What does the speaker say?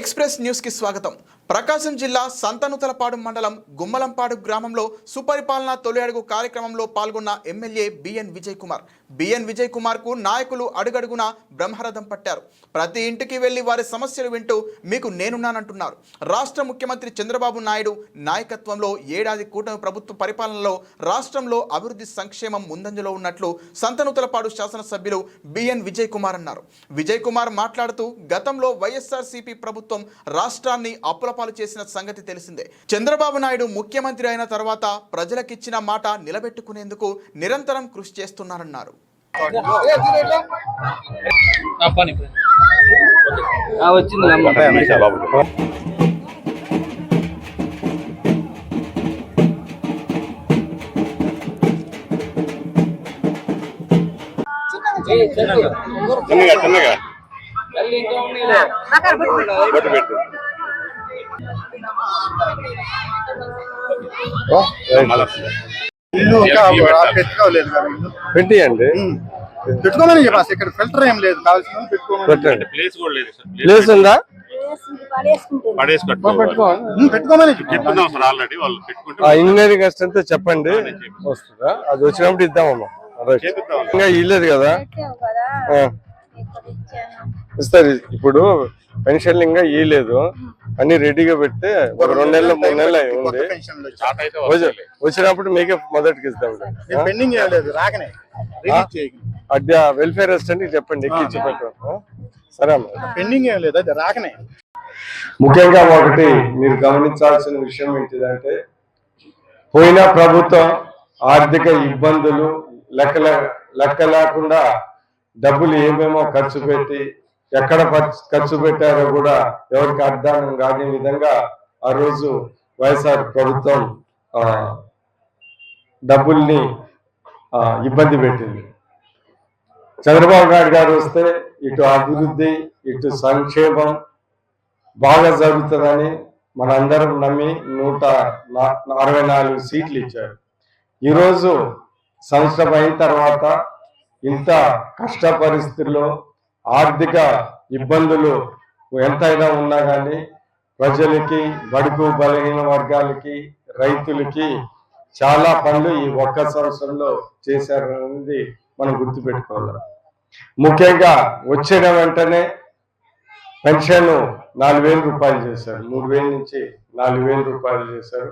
Express న్యూస్కి స్వాగతం. ప్రకాశం జిల్లా సంతనుతలపాడు మండలం గుమ్మలంపాడు గ్రామంలో సుపరిపాలన తొలి అడుగు కార్యక్రమంలో పాల్గొన్న MLA BN Vijay Kumar. BN Vijay కుమార్కు నాయకులు అడుగడుగున బ్రహ్మరథం పట్టారు. ప్రతి ఇంటికి వెళ్ళి వారి సమస్యలు వింటూ మీకు నేనున్నానంటున్నారు. రాష్ట్ర ముఖ్యమంత్రి చంద్రబాబు నాయుడు నాయకత్వంలో ఏడాది కూటమి ప్రభుత్వ పరిపాలనలో రాష్ట్రంలో అభివృద్ధి సంక్షేమం ముందంజలో ఉన్నట్లు సంతనుతలపాడు శాసనసభ్యులు బిఎన్ విజయ్ కుమార్ అన్నారు. విజయ్ కుమార్ మాట్లాడుతూ గతంలో వైఎస్ఆర్సీపీ ప్రభుత్వం రాష్ట్రాన్ని అప్పుల అప్పులపాలు చేసిన సంగతి తెలిసిందే. చంద్రబాబు నాయుడు ముఖ్యమంత్రి అయిన తర్వాత ప్రజలకిచ్చిన మాట నిలబెట్టుకునేందుకు నిరంతరం కృషి చేస్తున్నారన్నారు. చిన్నగా. చిన్నగా. బొట్టు పెట్టు. పెట్టియండి. పెట్టుకోమని చెప్పాలి ఇక్కడ ఫిల్టర్ ఏం లేదు. కావాల్సిన పెట్టుకోమని పెట్టండి. ప్లేస్ కూడా లేదు సార్. ప్లేస్ ఉందా? ఇంజనీరింగ్ అసిస్టెంట్ చెప్పండి. వస్తుందా? అది వచ్చినప్పుడు ఇద్దామమ్మా. ఇంకా ఇల్లేదు కదా? ఇస్తారు. ఇప్పుడు పెన్షన్ ఇంకా ఇయ్యలేదు. అన్ని రెడీగా పెడితే ఒక రెండు నెలలు మూడు నెలలు అయి ఉంది. వచ్చినప్పుడు మీకే మొదటికి ఇస్తాం. పెండింగ్ రాకనే. అడ్డా వెల్ఫేర్ అసిస్టెంట్కి చెప్పండి ఎక్కించి పెట్టు ఆ? సరే అమ్మా. పెండింగ్ ఏం లేదు అది రాకనే. ముఖ్యంగా ఒకటి మీరు గమనించాల్సిన విషయం ఏంటిదంటే పోయిన ప్రభుత్వం ఆర్థిక ఇబ్బందులు లెక్క లెక్క లేకుండా డబ్బులు ఏమేమో ఖర్చు పెట్టి ఎక్కడ ఖర్చు- ఖర్చు పెట్టారో కూడా ఎవరికి అర్థం కాని విధంగా ఆ రోజు వైఎస్ఆర్ ప్రభుత్వం డబ్బుల్ని ఇబ్బంది పెట్టింది. చంద్రబాబు నాయుడు గారు వస్తే ఇటు అభివృద్ధి ఇటు సంక్షేమం బాగా జరుగుతుందని మనందరం నమ్మి నూట నా- అరవై నాలుగు సీట్లు ఇచ్చారు. ఈరోజు సంవత్సరం అయిన తర్వాత ఇంత కష్ట పరిస్థితుల్లో ఆర్థిక ఇబ్బందులు ఎంతైనా ఉన్నా కానీ ప్రజలకి బడుగు బలహీన వర్గాలకి రైతులకి చాలా పనులు ఈ ఒక్క సంవత్సరంలో చేశారనేది మనం గుర్తుపెట్టుకోవాలి. ముఖ్యంగా వచ్చిన వెంటనే పెన్షన్ నాలుగు వేల రూపాయలు చేశారు. మూడు వేల నుంచి నాలుగు వేల రూపాయలు చేశారు.